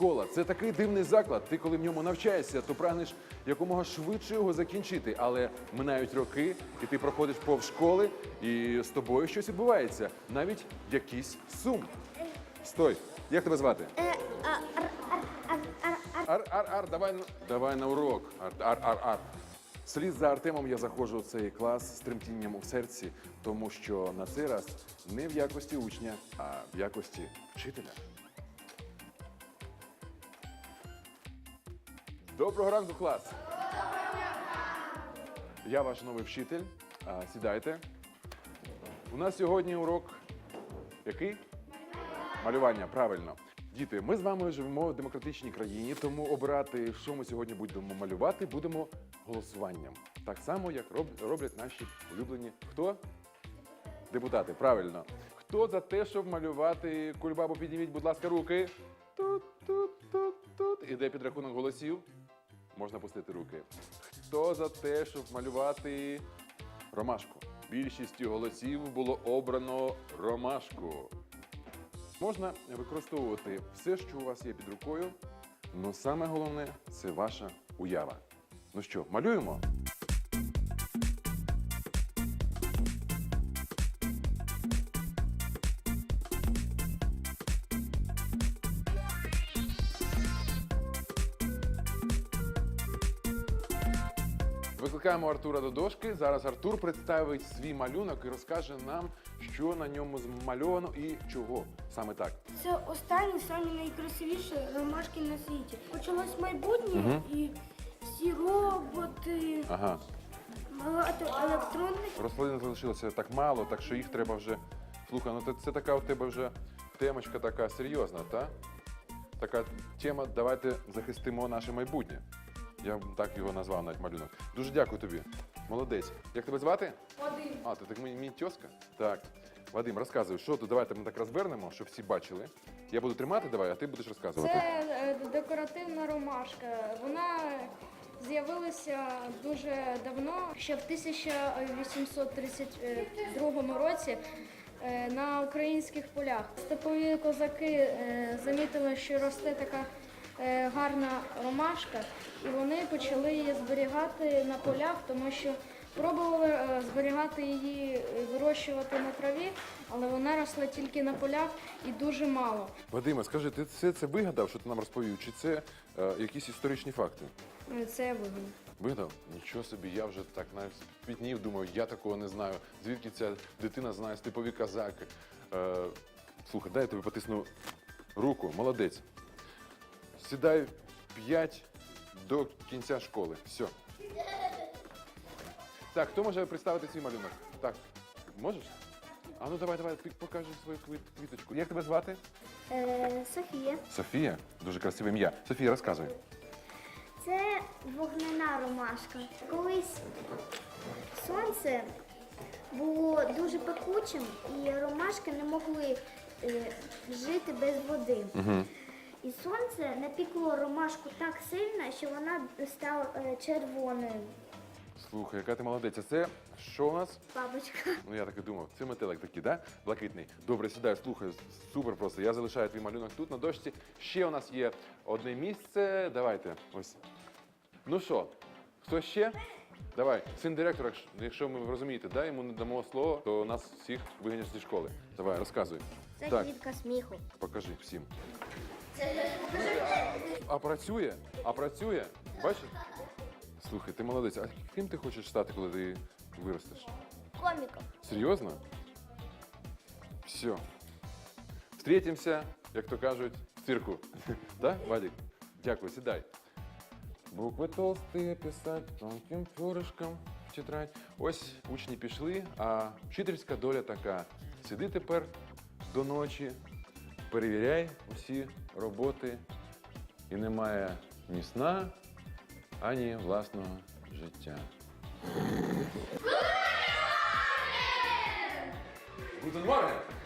Школа це такий дивний заклад. Ти, коли в ньому навчаєшся, то прагнеш якомога швидше його закінчити. Але минають роки, і ти проходиш повз школи, і з тобою щось відбувається. Навіть якийсь сум. Стой, як тебе звати? Ар, ар, ар, давай, на- давай на урок. Ар, ар, ар. Вслід за Артемом я заходжу в цей клас з тремтінням у серці, тому що на цей раз не в якості учня, а в якості вчителя. Доброго ранку, клас! Я ваш новий вчитель. Сідайте. У нас сьогодні урок який? Малювання, правильно. Діти, ми з вами живемо в демократичній країні, тому обирати, що ми сьогодні будемо малювати, будемо голосуванням. Так само, як роб- роблять наші улюблені. Хто? Депутати, правильно. Хто за те, щоб малювати кульбабу, підніміть, будь ласка, руки. Тут, тут, тут, тут. Іде підрахунок голосів. Можна пустити руки. Хто за те, щоб малювати ромашку? Більшістю голосів було обрано ромашку. Можна використовувати все, що у вас є під рукою, але саме головне це ваша уява. Ну що, малюємо? Викликаємо Артура до дошки. Зараз Артур представить свій малюнок і розкаже нам, що на ньому змальовано і чого. Саме так. Це останні самі найкрасивіші ромашки на світі. Почалось майбутнє і всі роботи, Ага. багато електронних. Рослин залишилося так мало, так що їх треба вже. Слухай, ну це, це така у тебе вже темочка така серйозна, та? Така тема, давайте захистимо наше майбутнє. Я б так його назвав навіть малюнок. Дуже дякую тобі. Молодець. Як тебе звати? Вадим. А, ти так мені, мені тьоска? Так. Вадим, розказуй, що тут? Давайте ми так розвернемо, щоб всі бачили. Я буду тримати, давай, а ти будеш розказувати. Це е, декоративна ромашка. Вона з'явилася дуже давно, ще в 1832 році е, на українських полях. Степові козаки е, замітили, що росте така гарна ромашка, і вони почали її зберігати на полях, тому що пробували е, зберігати її, е, вирощувати на траві, але вона росла тільки на полях і дуже мало. Вадиме, скажи, ти все це вигадав, що ти нам розповів, чи це е, якісь історичні факти? Е, Це я вигадав. Видав? Нічого собі, я вже так навіть спітнів, думаю, я такого не знаю. Звідки ця дитина знає степові казаки? Е, слухай, дай я тобі потисну руку, молодець. Сідай п'ять до кінця школи. Все. Так, хто може представити свій малюнок? Так, можеш? А ну давай, давай, ти покажи свою квіт- квіточку. Як тебе звати? Е, Софія. Софія. Дуже красиве ім'я. Софія, розказуй. Це вогнена ромашка. Колись сонце було дуже пекучим, і ромашки не могли е, жити без води. І сонце напікло ромашку так сильно, що вона стала е, червоною. Слухай, яка ти молодець. А це що у нас? Бабочка. Ну я так і думав, це метелик такий, да? Блакитний. Добре, сідай, слухай, супер просто. Я залишаю твій малюнок тут на дошці. Ще у нас є одне місце. Давайте. Ось. Ну що, хто ще? Давай, син директора, якщо- якщо ми розумієте, да, йому не дамо слово, то нас всіх виганять зі школи. Давай, розказуй. Це так, квітка сміху. покажи всім. А працює? А працює? Бачиш? Слухай, ти молодець. А ким ти хочеш стати, коли ти виростеш? Коміком. Серйозно? Все. Встретимся, як то кажуть, в цирку. Да, Вадик? Дякую, сідай. Букви толсті писать тонким перышком в тетрадь. Ось учні пішли, а вчительська доля така. Сиди тепер до ночі, перевіряй усі роботи. І немає ні сна, ані власного життя. Guten Morgen!